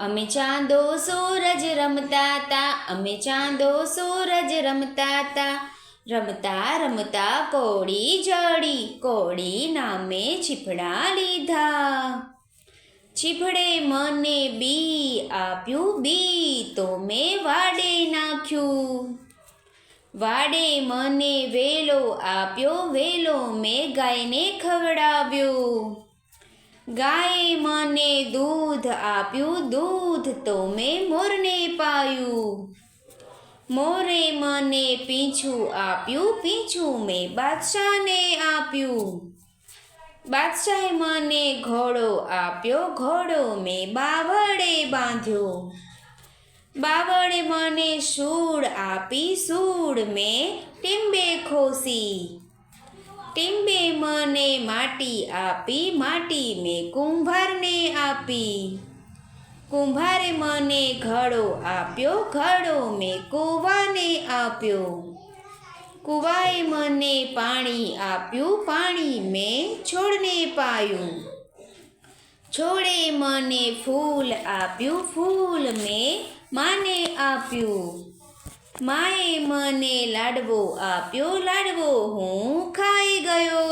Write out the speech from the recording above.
અમે ચાંદો સૂરજ રમતા તા, અમે ચાંદો સૂરજ રમતા તા. રમતા રમતા કોળી જડી, કોળી નામે છીપડા લીધા. છીપડે મને બી આપ્યું બી, તો મેં વાડે નાખ્યું. વાડે મને વેલો આપ્યો, વેલો મેં ગાયને ખવડાવ્યો. ગાયે મને દૂધ આપ્યું, દૂધ તો મેં મોરને પાયું. મોરે મને પીંછું આપ્યું, પીંછું મેં બાદશાહને આપ્યું. બાદશાહે મને ઘોડો આપ્યો, ઘોડો મેં બાવળે બાંધ્યો. બાવળે મને સૂળ આપી સૂળ મેં ટીંબે ખોસી. ટીંબે મને માટી આપી માટી મેં કુંભારને આપી. કુંભારે મને ઘડો આપ્યો, ઘડો મેં કુવાને આપ્યો. કુવાએ મને પાણી આપ્યું, પાણી મેં છોડને પાયું. છોડે મને ફૂલ આપ્યું, ફૂલ મેં માને આપ્યું. માએ મને લાડવો આપ્યો. લાડવો હું ખાઈ ગયો.